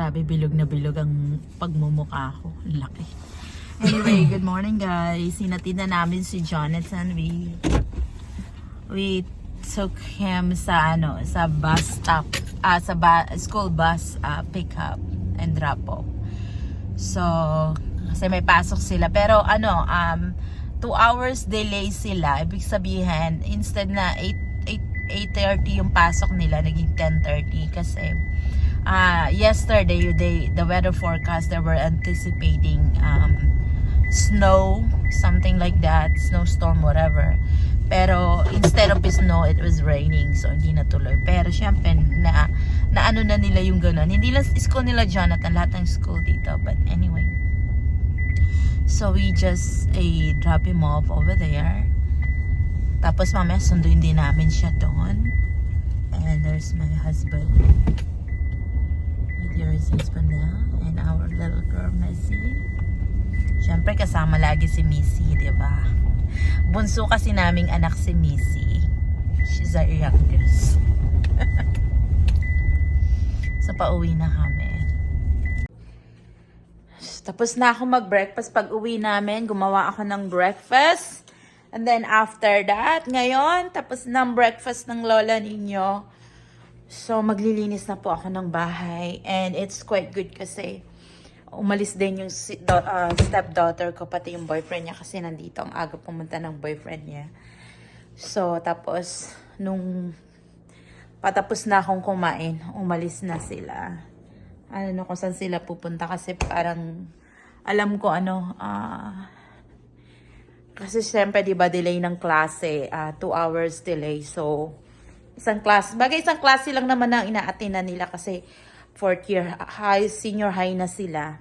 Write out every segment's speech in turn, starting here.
Grabe, bilog na bilog ang pagmumukha ko. Ang Laki. Anyway, good morning guys. Sinatid na namin si Jonathan. We, we took him sa ano, sa bus stop, ah, sa ba, school bus ah, pickup and drop off. So, kasi may pasok sila. Pero ano, um, 2 hours delay sila. Ibig sabihin, instead na 8, 8, 8.30 yung pasok nila, naging 10.30 kasi uh, yesterday, they, the weather forecast, they were anticipating um, snow, something like that, snowstorm, whatever. Pero instead of snow, it was raining, so hindi natuloy. Pero syempre, na, na ano na nila yung ganun. Hindi lang school nila Jonathan, lahat ng school dito. But anyway. So we just eh, drop him off over there. Tapos mamaya sunduin din namin siya doon. And there's my husband. Here is husband now. And our Missy. Siyempre kasama lagi si Missy, di ba? Bunso kasi naming anak si Missy. She's our youngest. so pauwi na kami. Tapos na ako mag-breakfast. Pag uwi namin, gumawa ako ng breakfast. And then after that, ngayon, tapos ng breakfast ng lola ninyo. So, maglilinis na po ako ng bahay. And it's quite good kasi umalis din yung si- do- uh, stepdaughter ko, pati yung boyfriend niya kasi nandito ang aga pumunta ng boyfriend niya. So, tapos, nung patapos na akong kumain, umalis na sila. Ano na kung saan sila pupunta kasi parang alam ko ano, ah, kasi syempre, di ba, delay ng klase, ah, two hours delay. So, isang class, bagay isang klase lang naman ang ina nila kasi fourth year high, senior high na sila.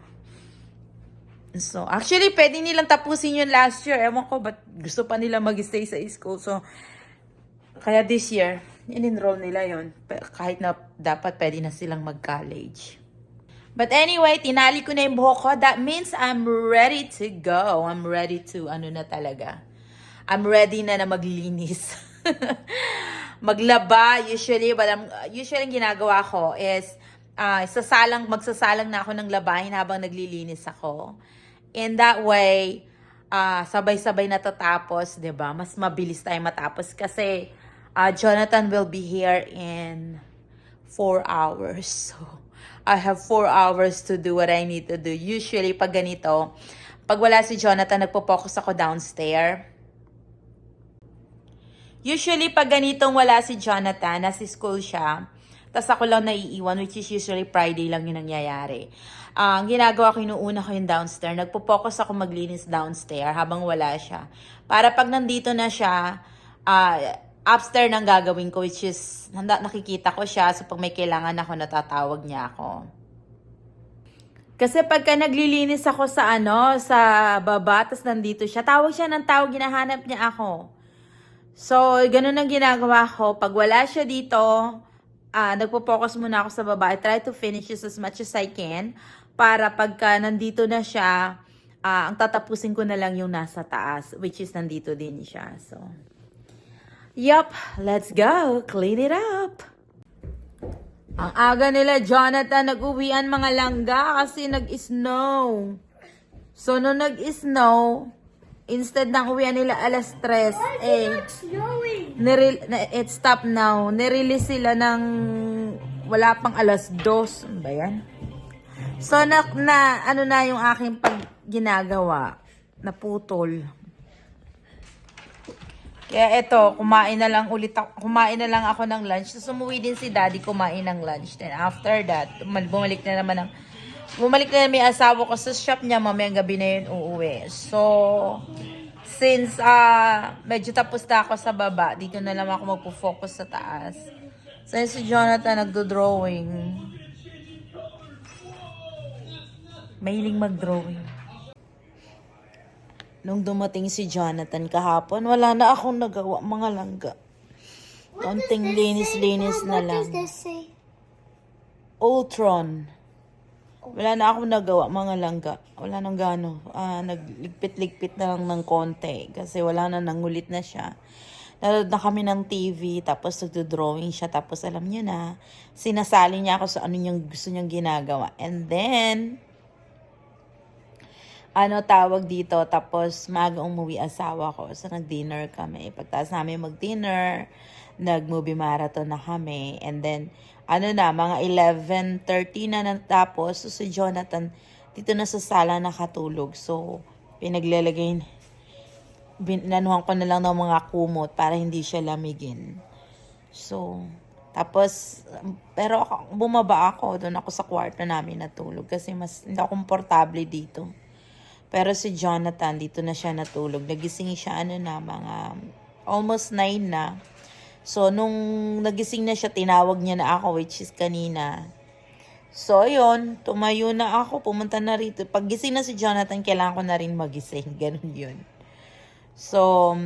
So, actually, pwede nilang tapusin yun last year. Ewan ko, but gusto pa nila mag-stay sa school. So, kaya this year, in-enroll nila yon Kahit na dapat pwede na silang mag-college. But anyway, tinali ko na yung buhok ko. That means I'm ready to go. I'm ready to, ano na talaga. I'm ready na na maglinis. Maglaba, usually, but I'm, usually ang ginagawa ko is, ah, sasalang, magsasalang na ako ng labahin habang naglilinis ako. In that way, ah, sabay-sabay natatapos, ba? Mas mabilis tayo matapos kasi ah, Jonathan will be here in 4 hours. So, I have 4 hours to do what I need to do. Usually, pag ganito, pag wala si Jonathan, nagpo-focus ako downstairs. Usually, pag ganitong wala si Jonathan, nasa school siya, tapos ako lang naiiwan, which is usually Friday lang yung nangyayari. Ang ginagawa ko, inuuna ko yung downstairs. Nagpo-focus ako maglinis downstairs habang wala siya. Para pag nandito na siya, ah, upstairs nang gagawin ko, which is, handa, nakikita ko siya. So, pag may kailangan ako, natatawag niya ako. Kasi pagka naglilinis ako sa ano, sa baba, tapos nandito siya, tawag siya ng tawag, hinahanap niya ako. So, ganun ang ginagawa ko. Pag wala siya dito, ah nagpo-focus muna ako sa baba. I try to finish this as much as I can para pagka nandito na siya, ah ang tatapusin ko na lang yung nasa taas, which is nandito din siya. So, yup, let's go. Clean it up. Ang aga nila, Jonathan, nag-uwian mga langga kasi nag-snow. So, nung nag-snow, instead ng uwian nila alas 3, eh, nirel, na, it stopped now. Nirelease sila ng wala pang alas 2. Ano ba yan? So, na, na, ano na yung aking pag ginagawa? Naputol. Kaya eto, kumain na lang ulit ako, kumain na lang ako ng lunch. So, sumuwi din si daddy kumain ng lunch. Then after that, bumalik na naman ng, bumalik na yung asawa ko sa shop niya, mamayang gabi na yun uuwi. So, since ah medyo tapos na ako sa baba, dito na lang ako magpo-focus sa taas. So, si Jonathan nagdo-drawing. Mahiling mag-drawing. Nung dumating si Jonathan kahapon, wala na akong nagawa mga langga. Konting linis-linis na lang. Ultron. Wala na akong nagawa mga langga. Wala nang gano. Ah, nagligpit-ligpit na lang ng konti kasi wala na nangulit na siya. nanood na kami ng TV, tapos nagdo-drawing siya, tapos alam niyo na, sinasali niya ako sa ano niyang gusto niyang ginagawa. And then, ano tawag dito, tapos maga umuwi asawa ko. So, nag-dinner kami. Pagtas namin mag-dinner, nag-movie marathon na kami. And then, ano na, mga 11.30 na natapos. So, si Jonathan, dito na sa sala nakatulog. So, pinaglalagay, binanuhan ko na lang ng mga kumot para hindi siya lamigin. So, tapos, pero bumaba ako, doon ako sa kwarto namin natulog kasi mas hindi ako komportable dito. Pero si Jonathan, dito na siya natulog. Nagising siya, ano na, mga almost 9 na. So, nung nagising na siya, tinawag niya na ako, which is kanina. So, yun, tumayo na ako, pumunta na rito. Pag gising na si Jonathan, kailangan ko na rin magising. Ganun yun. So,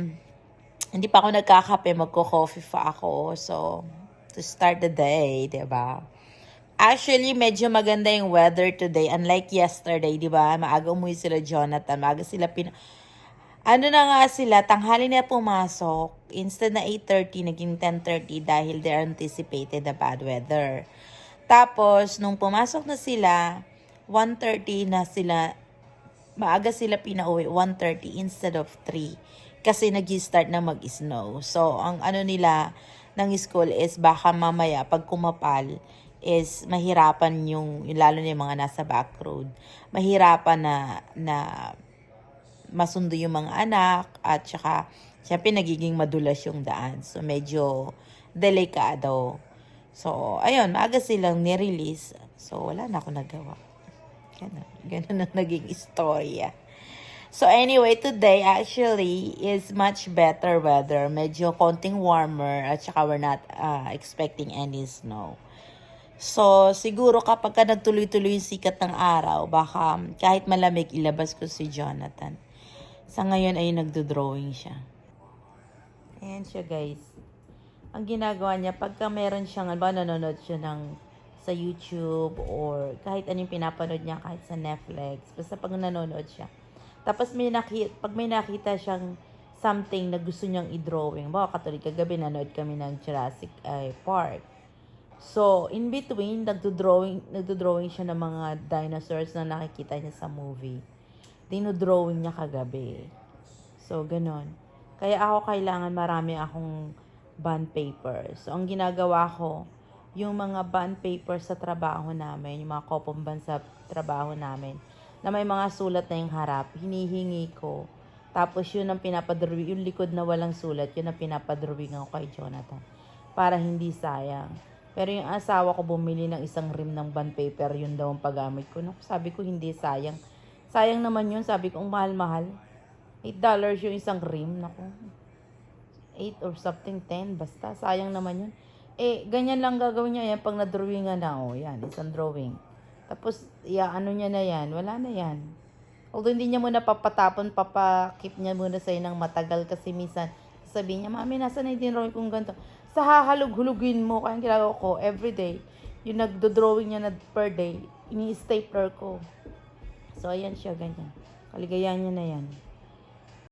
hindi pa ako nagkakape, magko-coffee pa ako. So, to start the day, ba? Actually, medyo maganda yung weather today. Unlike yesterday, 'di ba? Maaga umuwi sila Jonathan, maaga sila pin ano na nga sila, tanghali na pumasok. Instead na 8.30, naging 10.30 dahil they anticipated the bad weather. Tapos, nung pumasok na sila, 1.30 na sila, maaga sila pinauwi, 1.30 instead of 3. Kasi nag start na mag-snow. So, ang ano nila ng school is baka mamaya pag kumapal is mahirapan yung, yung lalo na yung mga nasa back road, mahirapan na, na masundo yung mga anak at saka syempre nagiging madulas yung daan. So medyo delikado. So ayun, maaga silang nirelease. So wala na ako nagawa. Ganun, ganun ang naging istorya. So anyway, today actually is much better weather. Medyo konting warmer at saka we're not uh, expecting any snow. So, siguro kapag ka nagtuloy-tuloy yung sikat ng araw, baka kahit malamig, ilabas ko si Jonathan. Sa ngayon ay nagdo-drawing siya. Ayan siya guys. Ang ginagawa niya, pagka meron siyang, ba nanonood siya ng sa YouTube or kahit anong pinapanood niya, kahit sa Netflix, basta pag nanonood siya. Tapos may nakita, pag may nakita siyang something na gusto niyang i-drawing, baka katulad kagabi nanood kami ng Jurassic eh, Park. So, in between, nagdo-drawing, nagdo-drawing siya ng mga dinosaurs na nakikita niya sa movie. Dino-drawing niya kagabi. So, ganon. Kaya ako kailangan marami akong bond paper. So, ang ginagawa ko, yung mga bond paper sa trabaho namin, yung mga kopong bond sa trabaho namin, na may mga sulat na yung harap, hinihingi ko. Tapos yun ang pinapadrawing, yung likod na walang sulat, yun ang pinapadrawing ako kay Jonathan. Para hindi sayang. Pero yung asawa ko bumili ng isang rim ng bond paper, yun daw ang paggamit ko. Naku, sabi ko hindi sayang. Sayang naman yun, sabi ko, mahal-mahal. 8 dollars yung isang rim, naku. 8 or something, 10, basta. Sayang naman yun. Eh, ganyan lang gagawin niya yan pag na-drawingan na. Oh, yan, isang drawing. Tapos, iya, ano niya na yan, wala na yan. Although hindi niya muna papatapon, papakip niya muna sa'yo ng matagal kasi minsan sabihin niya, Mami, nasa na yung drawing kong ganito? Sa hahalug-hulugin mo, kaya ginagawa ko, everyday, yung nagdo-drawing niya na per day, ini-stapler ko. So, ayan siya, ganyan. Kaligayahan niya na yan.